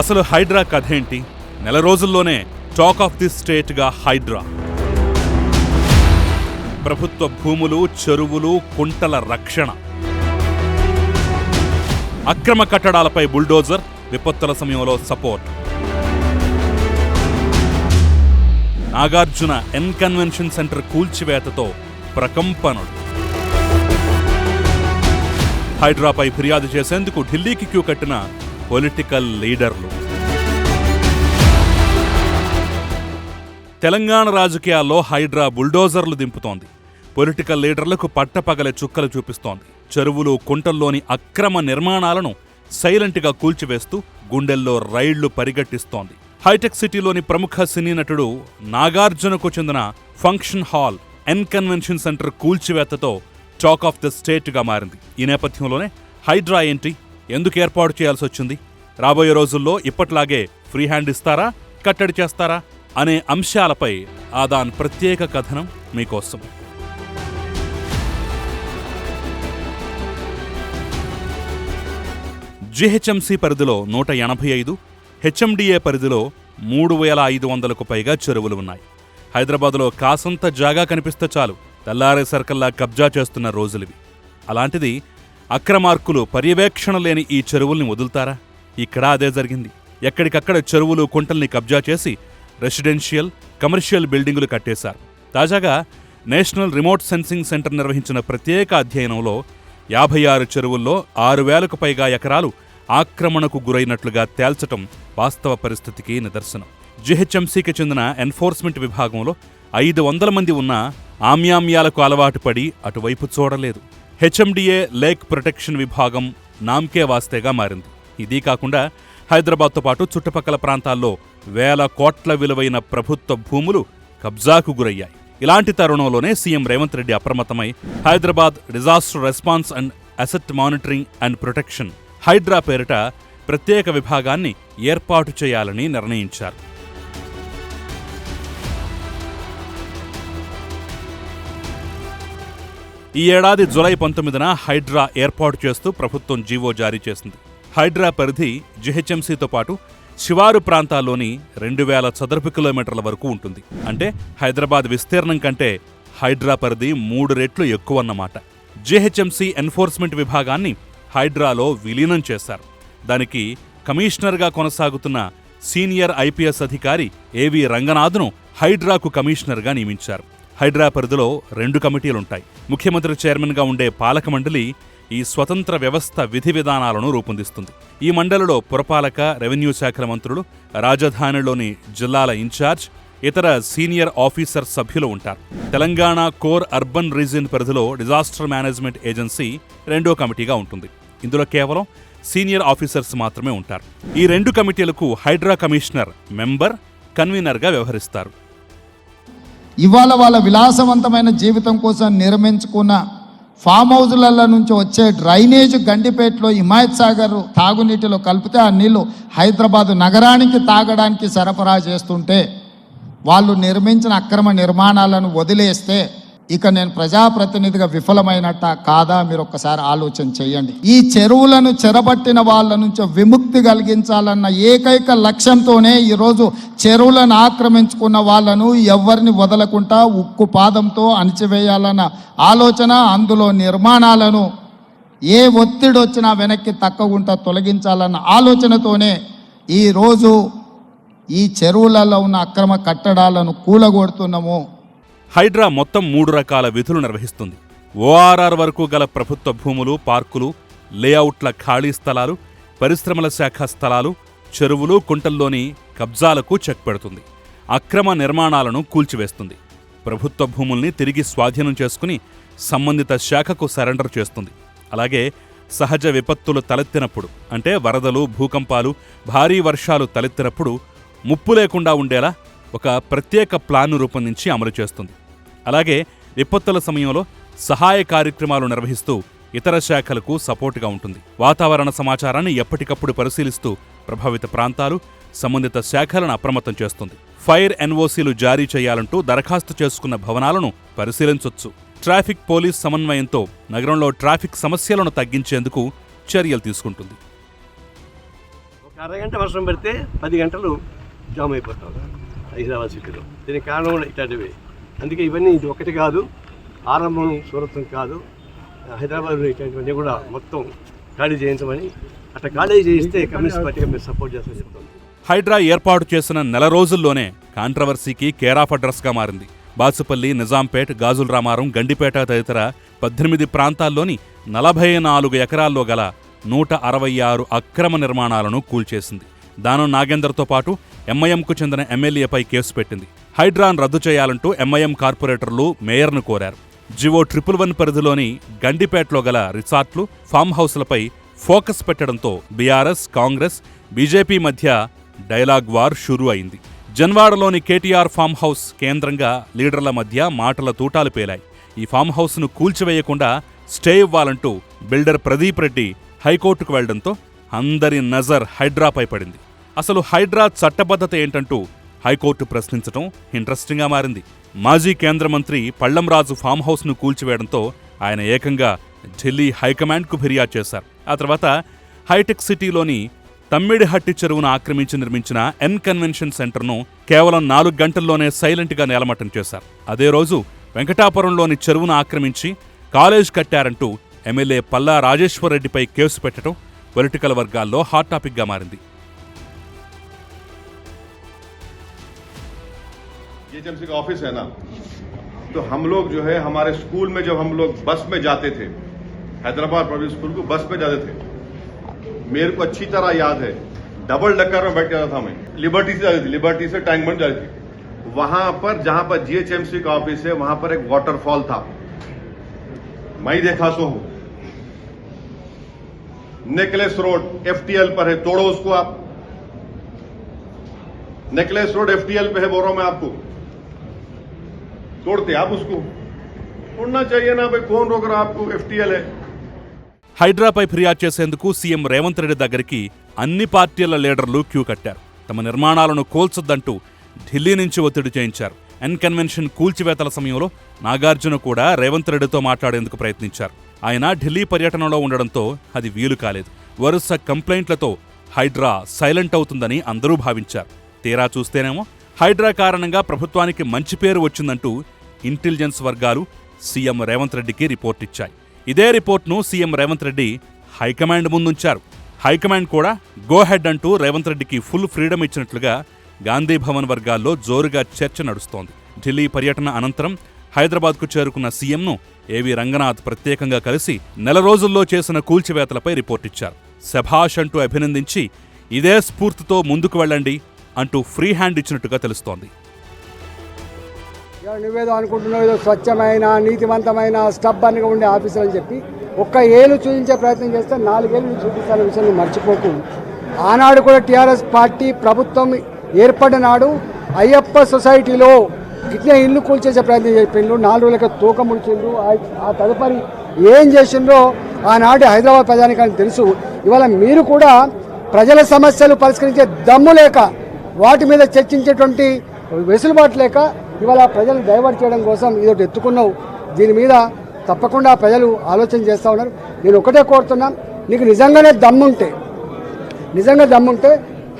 అసలు హైడ్రా కథ ఏంటి? నెల రోజుల్లోనే టాక్ ఆఫ్ ది స్టేట్గా హైడ్రా. ప్రభుత్వ భూములు చెరువులు కుంటల రక్షణ. అక్రమ కట్టడాలపై బుల్డోజర్ విపత్తుల సమయంలో support. Nagarjuna N convention centre కూల్చివేతతో ప్రకంపనుడు హైడ్రాపై ఫిర్యాదు చేసేందుకు ఢిల్లీకి క్యూ కట్టిన పొలిటికల్ లీడర్లు తెలంగాణ రాజకీయాల్లో హైడ్రా బుల్డోజర్లు దింపుతోంది. పొలిటికల్ లీడర్లకు పట్టపగలే చుక్కలు చూపిస్తోంది. చెరువులు కుంటల్లోని అక్రమ నిర్మాణాలను సైలెంట్గా కూల్చివేస్తూ గుండెల్లో రైళ్ళు పరిగెట్టిస్తోంది. హైటెక్ సిటీలోని ప్రముఖ సినీ నటుడు నాగార్జునకు చెందిన function hall N convention centre కూల్చివేతతో talk of the స్టేట్గా మారింది. ఈ నేపథ్యంలోనే హైడ్రా ఏంటి ఎందుకు ఏర్పాటు చేయాల్సి వచ్చింది? రాబోయే రోజుల్లో ఇప్పట్లాగే ఫ్రీ హ్యాండ్ ఇస్తారా? కట్టడి చేస్తారా? అనే అంశాలపై ఆదాన్ ప్రత్యేక కథనం మీకోసం. జిహెచ్ఎంసీ పరిధిలో నూట ఎనభై ఐదు హెచ్ఎండిఏ పరిధిలో మూడు వేల ఐదు వందలకు పైగా చెరువులు ఉన్నాయి. హైదరాబాద్లో కాసంత జాగా కనిపిస్తే చాలు తెల్లారే సర్కల్లా కబ్జా చేస్తున్న రోజులివి. అలాంటిది అక్రమార్కులు పర్యవేక్షణ లేని ఈ చెరువుల్ని వదులుతారా? ఇక్కడ అదే జరిగింది. ఎక్కడికక్కడ చెరువులు కుంటల్ని కబ్జా చేసి రెసిడెన్షియల్ కమర్షియల్ బిల్డింగులు కట్టేశారు. తాజాగా నేషనల్ రిమోట్ సెన్సింగ్ సెంటర్ నిర్వహించిన ప్రత్యేక అధ్యయనంలో యాభై ఆరు చెరువుల్లో ఆరు వేలకు పైగా ఎకరాలు ఆక్రమణకు గురైనట్లుగా తేల్చటం వాస్తవ పరిస్థితికి నిదర్శనం. జిహెచ్ఎంసీకి చెందిన ఎన్ఫోర్స్మెంట్ విభాగంలో ఐదు వందల మంది ఉన్న ఆమ్యామ్యాలకు అలవాటు పడి అటువైపు చూడలేదు. హెచ్ఎండిఏ లేక్ ప్రొటెక్షన్ విభాగం నామ్కే వాస్తేగా మారింది. ఇది కాకుండా హైదరాబాద్తో పాటు చుట్టుపక్కల ప్రాంతాల్లో వేల కోట్ల విలువైన ప్రభుత్వ భూములు కబ్జాకు గురయ్యాయి. ఇలాంటి తరుణంలోనే సీఎం రేవంత్ రెడ్డి అప్రమత్తమై Hyderabad disaster response and asset monitoring and protection HYDRAA పేరిట ప్రత్యేక విభాగాన్ని ఏర్పాటు చేయాలని నిర్ణయించారు. ఈ ఏడాది జులై పంతొమ్మిదిన హైడ్రా ఏర్పాటు చేస్తూ ప్రభుత్వం జీవో జారీ చేసింది. హైడ్రా పరిధి జిహెచ్ఎంసీతో పాటు శివారు ప్రాంతాల్లోని రెండు వేల చదరపు కిలోమీటర్ల వరకు ఉంటుంది. అంటే హైదరాబాద్ విస్తీర్ణం కంటే హైడ్రా పరిధి మూడు రెట్లు ఎక్కువన్నమాట. జిహెచ్ఎంసీ ఎన్ఫోర్స్మెంట్ విభాగాన్ని హైడ్రాలో విలీనం చేశారు. దానికి కమిషనర్గా కొనసాగుతున్న సీనియర్ ఐపీఎస్ అధికారి ఏవి రంగనాథ్ను హైడ్రాకు కమిషనర్గా నియమించారు. హైడ్రా పరిధిలో రెండు కమిటీలుంటాయి. ముఖ్యమంత్రి చైర్మన్గా ఉండే పాలక మండలి ఈ స్వతంత్ర వ్యవస్థ విధి విధానాలను రూపొందిస్తుంది. ఈ మండలిలో పురపాలక రెవెన్యూ శాఖల మంత్రులు రాజధానిలోని జిల్లాల ఇన్ఛార్జ్ ఇతర సీనియర్ ఆఫీసర్ సభ్యులు ఉంటారు. తెలంగాణ కోర్ అర్బన్ రీజియన్ పరిధిలో డిజాస్టర్ మేనేజ్మెంట్ ఏజెన్సీ రెండో కమిటీగా ఉంటుంది. ఇందులో కేవలం సీనియర్ ఆఫీసర్స్ మాత్రమే ఉంటారు. ఈ రెండు కమిటీలకు హైడ్రా కమిషనర్ మెంబర్ కన్వీనర్గా వ్యవహరిస్తారు. ఇవాళ వాళ్ళ విలాసవంతమైన జీవితం కోసం నిర్మించుకున్న ఫామ్ హౌజులలో నుంచి వచ్చే డ్రైనేజ్ గండిపేటలో హిమాయత్ సాగర్ తాగునీటిలో కలిపితే ఆ నీళ్ళు హైదరాబాదు నగరానికి తాగడానికి సరఫరా చేస్తుంటే వాళ్ళు నిర్మించిన అక్రమ నిర్మాణాలను వదిలేస్తే ఇక నేను ప్రజాప్రతినిధిగా విఫలమైనట్ట కాదా? మీరు ఒక్కసారి ఆలోచన చేయండి. ఈ చెరువులను చెరబట్టిన వాళ్ళ నుంచి విముక్తి కలిగించాలన్న ఏకైక లక్ష్యంతోనే ఈరోజు చెరువులను ఆక్రమించుకున్న వాళ్ళను ఎవరిని వదలకుండా ఉక్కు పాదంతో అణిచివేయాలన్న ఆలోచన అందులో నిర్మాణాలను ఏ ఒత్తిడి వచ్చినా వెనక్కి తక్కకుండా తొలగించాలన్న ఆలోచనతోనే ఈరోజు ఈ చెరువులలో ఉన్న అక్రమ కట్టడాలను కూలగొడుతున్నాము. హైడ్రా మొత్తం మూడు రకాల విధులు నిర్వహిస్తుంది. ఓఆర్ఆర్ వరకు గల ప్రభుత్వ భూములు పార్కులు లేఅవుట్ల ఖాళీ స్థలాలు పరిశ్రమల శాఖ స్థలాలు చెరువులు కుంటల్లోని కబ్జాలకు చెక్ పెడుతుంది. అక్రమ నిర్మాణాలను కూల్చివేస్తుంది. ప్రభుత్వ భూముల్ని తిరిగి స్వాధీనం చేసుకుని సంబంధిత శాఖకు సరెండర్ చేస్తుంది. అలాగే సహజ విపత్తులు తలెత్తినప్పుడు అంటే వరదలు భూకంపాలు భారీ వర్షాలు తలెత్తినప్పుడు ముప్పు లేకుండా ఉండేలా ఒక ప్రత్యేక ప్లాన్ను రూపొందించి అమలు చేస్తుంది. అలాగే విపత్తుల సమయంలో సహాయ కార్యక్రమాలు నిర్వహిస్తూ ఇతర శాఖలకు సపోర్టుగా ఉంటుంది. వాతావరణ సమాచారాన్ని ఎప్పటికప్పుడు పరిశీలిస్తూ ప్రభావిత ప్రాంతాలు సంబంధిత శాఖలను అప్రమత్తం చేస్తుంది. ఫైర్ ఎన్ఓసీలు జారీ చేయాలంటూ దరఖాస్తు చేసుకున్న భవనాలను పరిశీలించొచ్చు. ట్రాఫిక్ పోలీస్ సమన్వయంతో నగరంలో ట్రాఫిక్ సమస్యలను తగ్గించేందుకు చర్యలు తీసుకుంటుంది. అరగంట వర్షం పడితే పది గంటలు జామ్ అయిపోతాం. హైదరాబాద్ సిటీలో. దీనికి కారణం కూడా ఇట్లాంటివి. అందుకే ఇవన్నీ ఇది ఒకటి కాదు ఆరంభం సూరత్వం కాదు. హైదరాబాద్ ఇట్లాంటివన్నీ కూడా మొత్తం ఖాళీ చేయించమని అట్లా ఖాళీ చేయిస్తే కమ్యూనిస్ట్ పార్టీగా మీరు సపోర్ట్ చేస్తామని చెప్తాను హైడ్రా ఏర్పాటు చేసిన నెల రోజుల్లోనే కాంట్రవర్సీకి కేరాఫ్ అడ్రస్గా మారింది. బాసుపల్లి నిజాంపేట్ గాజుల రామారం గండిపేట తదితర పద్దెనిమిది ప్రాంతాల్లోని నలభై నాలుగు ఎకరాల్లో గల నూట అరవై ఆరు అక్రమ నిర్మాణాలను కూల్చేసింది. దానం నాగేందర్తో పాటు ఎంఐఎంకు చెందిన ఎమ్మెల్యేపై కేసు పెట్టింది. హైడ్రాన్ రద్దు చేయాలంటూ ఎంఐఎం కార్పొరేటర్లు మేయర్ను కోరారు. జివో ట్రిపుల్ వన్ పరిధిలోని గండిపేటలో గల రిసార్ట్లు ఫామ్ హౌస్లపై ఫోకస్ పెట్టడంతో బీఆర్ఎస్ కాంగ్రెస్ బీజేపీ మధ్య డైలాగ్ వార్ షురూ అయింది. జన్వాడలోని కేటీఆర్ ఫామ్ హౌస్ కేంద్రంగా లీడర్ల మధ్య మాటల తూటాలు పేలాయి. ఈ ఫామ్ హౌస్ను కూల్చివేయకుండా స్టే ఇవ్వాలంటూ బిల్డర్ ప్రదీప్ రెడ్డి హైకోర్టుకు వెళ్ళడంతో అందరి నజర్ హైడ్రాపై పడింది. అసలు హైడ్రా చట్టబద్ధత ఏంటంటూ హైకోర్టు ప్రశ్నించడం ఇంట్రెస్టింగ్గా మారింది. మాజీ కేంద్ర మంత్రి పళ్ళంరాజు ఫామ్ హౌస్ను కూల్చివేయడంతో ఆయన ఏకంగా ఢిల్లీ హైకమాండ్కు ఫిర్యాదు చేశారు. ఆ తర్వాత హైటెక్ సిటీలోని తమ్మిడిహట్టి చెరువును ఆక్రమించి నిర్మించిన ఎన్ కన్వెన్షన్ సెంటర్ను కేవలం నాలుగు గంటల్లోనే సైలెంట్గా నేలమట్టం చేశారు. అదే రోజు వెంకటాపురంలోని చెరువును ఆక్రమించి కాలేజ్ కట్టారంటూ ఎమ్మెల్యే పల్లా రాజేశ్వరరెడ్డిపై కేసు పెట్టడం పొలిటికల్ వర్గాల్లో హాట్ టాపిక్గా మారింది. जीएचएमसी का ऑफ़िस है ना तो हम लोग जो है, हमारे स्कूल में जब हम लोग बस में जाते थे, हैदराबाद पब्लिक स्कूल को बस में जाते थे, मेरे को अच्छी तरह याद है डबल डक्कर में बैठ जाता था मैं लिबर्टी से जाती थी लिबर्टी से टैंक बन जाती थी। वहाँ पर, जहाँ पर जीएचएमसी का ऑफ़िस है, वहाँ पर एक वाटरफॉल था। मैं देखा सो हूँ। नेकलेस रोड एफटीएल पर है, तोड़ो उसको आप। नेकलेस रोड एफटीएल पे है, बोल रहा हूँ मैं आपको। तोड़ते आप उसको तोड़ना चाहिए ना भाई कौन रोक रहा है आपको एफटीएल है హైడ్రాపై ఫిర్యాదు చేసేందుకు సీఎం రేవంత్ రెడ్డి దగ్గరికి అన్ని పార్టీల లీడర్లు క్యూ కట్టారు తమ నిర్మాణాలను కూల్చొద్దంటూ ఢిల్లీ నుంచి ఒత్తిడి చేయించారు ఎన్ కన్వెన్షన్ కూల్చివేతల సమయంలో నాగార్జున కూడా రేవంత్ రెడ్డితో మాట్లాడేందుకు ప్రయత్నించారు ఆయన ఢిల్లీ పర్యటనలో ఉండడంతో అది వీలు కాలేదు వరుస కంప్లైంట్లతో హైడ్రా సైలెంట్ అవుతుందని అందరూ భావించారు తీరా చూస్తేనేమో హైడ్రా కారణంగా ప్రభుత్వానికి మంచి పేరు వచ్చిందంటూ ఇంటెలిజెన్స్ వర్గాలు సీఎం రేవంత్ రెడ్డికి రిపోర్ట్ ఇచ్చాయి. ఇదే రిపోర్ట్ను CM Revanth Reddy high command ముందుంచారు. High command కూడా గోహెడ్ అంటూ రేవంత్ రెడ్డికి ఫుల్ ఫ్రీడమ్ ఇచ్చినట్లుగా గాంధీ భవన్ వర్గాల్లో జోరుగా చర్చ నడుస్తోంది. ఢిల్లీ పర్యటన అనంతరం హైదరాబాద్కు చేరుకున్న సీఎంను ఏవి రంగనాథ్ ప్రత్యేకంగా కలిసి నెల రోజుల్లో చేసిన కూల్చివేతలపై రిపోర్ట్ ఇచ్చారు. శభాష్ అంటూ అభినందించి ఇదే స్ఫూర్తితో ముందుకు వెళ్ళండి అంటూ ఫ్రీ హ్యాండ్ ఇచ్చినట్టుగా తెలుస్తోంది. ఇక నువ్వేదో అనుకుంటున్నావు ఏదో స్వచ్ఛమైన నీతివంతమైన స్టబ్బన్గా ఉండే ఆఫీసర్ అని చెప్పి ఒక్క ఏళ్ళు చూపించే ప్రయత్నం చేస్తే నాలుగేళ్ళు చూపిస్తాన విషయాన్ని మర్చిపోకు. ఆనాడు కూడా టీఆర్ఎస్ పార్టీ ప్రభుత్వం ఏర్పడిన నాడు అయ్యప్ప సొసైటీలో ఇట్లే ఇల్లు కూల్చేసే ప్రయత్నం చెప్పిండ్రు నాలుగు రోజులకి తూకం ముడిచిండ్రు ఆ- ఆ తదుపరి ఏం చేసిండ్రో ఆనాటి హైదరాబాద్ ప్రజానికానికి తెలుసు. ఇవాళ మీరు కూడా ప్రజల సమస్యలు పరిష్కరించే దమ్ము లేక వాటి మీద చర్చించేటువంటి వెసులుబాటు లేక ఇవాళ ప్రజలు డైవర్ట్ చేయడం కోసం ఇదొకటి ఎత్తుకున్నావు. దీని మీద తప్పకుండా ప్రజలు ఆలోచన చేస్తూ ఉన్నారు. నేను ఒకటే కోరుతున్నా నీకు నిజంగానే దమ్ముంటే నిజంగా దమ్ముంటే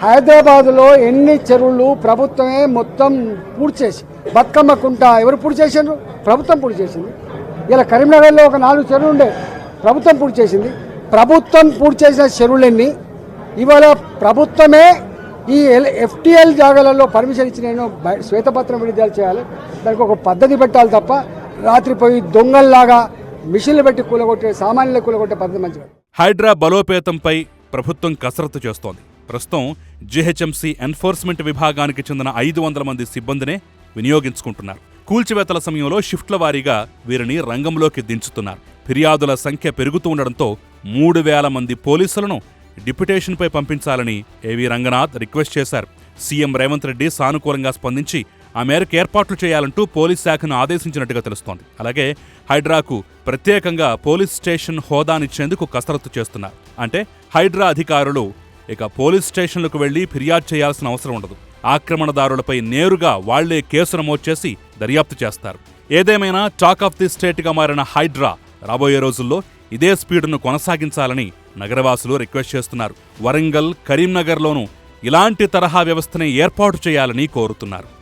హైదరాబాదులో ఎన్ని చెరువులు ప్రభుత్వమే మొత్తం పూర్తి చేసి బతుకమ్మ కుంట ఎవరు పూర్తి చేసిండ్రు? ప్రభుత్వం పూర్తి చేసింది. ఇలా కరీంనగర్లో ఒక నాలుగు చెరువులు ఉండే ప్రభుత్వం పూర్తి చేసింది. ప్రభుత్వం పూర్తి చేసిన చెరువులన్నీ ఇవాళ ప్రభుత్వమే ఈ ఎల్ ఎఫ్టీఎల్ జాగాలలో పర్మిషన్ ఇచ్చి నేను శ్వేతపత్రం విడుదల చేయాలి. దానికి ఒక పద్ధతి పెట్టాలి తప్ప రాత్రి పోయి దొంగల్లాగా మిషన్లు పెట్టి కూలగొట్టే సామాన్యులు కూలగొట్టే పద్ధతి మంచిది హైడ్రా బలోపేతంపై ప్రభుత్వం కసరత్తు చేస్తోంది. ప్రస్తుతం జీహెచ్ఎంసీ ఎన్ఫోర్స్మెంట్ విభాగానికి చెందిన ఐదు వందల మంది సిబ్బందినే వినియోగించుకుంటున్నారు. కూల్చివేతల సమయంలో షిఫ్ట్ల వారీగా వీరిని రంగంలోకి దించుతున్నారు. ఫిర్యాదుల సంఖ్య పెరుగుతూ ఉండడంతో మూడు వేల మంది పోలీసులను డిప్యుటేషన్పై పంపించాలని ఏవి రంగనాథ్ రిక్వెస్ట్ చేశారు. సీఎం రేవంత్ రెడ్డి సానుకూలంగా స్పందించి ఆ మేరకు ఏర్పాట్లు చేయాలంటూ పోలీస్ శాఖను ఆదేశించినట్టుగా తెలుస్తోంది. అలాగే హైడ్రాకు ప్రత్యేకంగా పోలీస్ స్టేషన్ హోదానిచ్చేందుకు కసరత్తు చేస్తున్నారు. అంటే హైడ్రా అధికారులు ఇక పోలీస్ స్టేషన్లకు వెళ్ళి ఫిర్యాదు చేయాల్సిన అవసరం ఉండదు. ఆక్రమణదారులపై నేరుగా వాళ్ళే కేసు నమోదు చేసి దర్యాప్తు చేస్తారు. ఏదేమైనా టాక్ ఆఫ్ ది స్టేట్గా మారిన హైడ్రా రాబోయే రోజుల్లో ఇదే స్పీడ్ను కొనసాగించాలని నగరవాసులు రిక్వెస్ట్ చేస్తున్నారు. వరంగల్ కరీంనగర్లోనూ ఇలాంటి తరహా వ్యవస్థని ఏర్పాటు చేయాలని కోరుతున్నారు.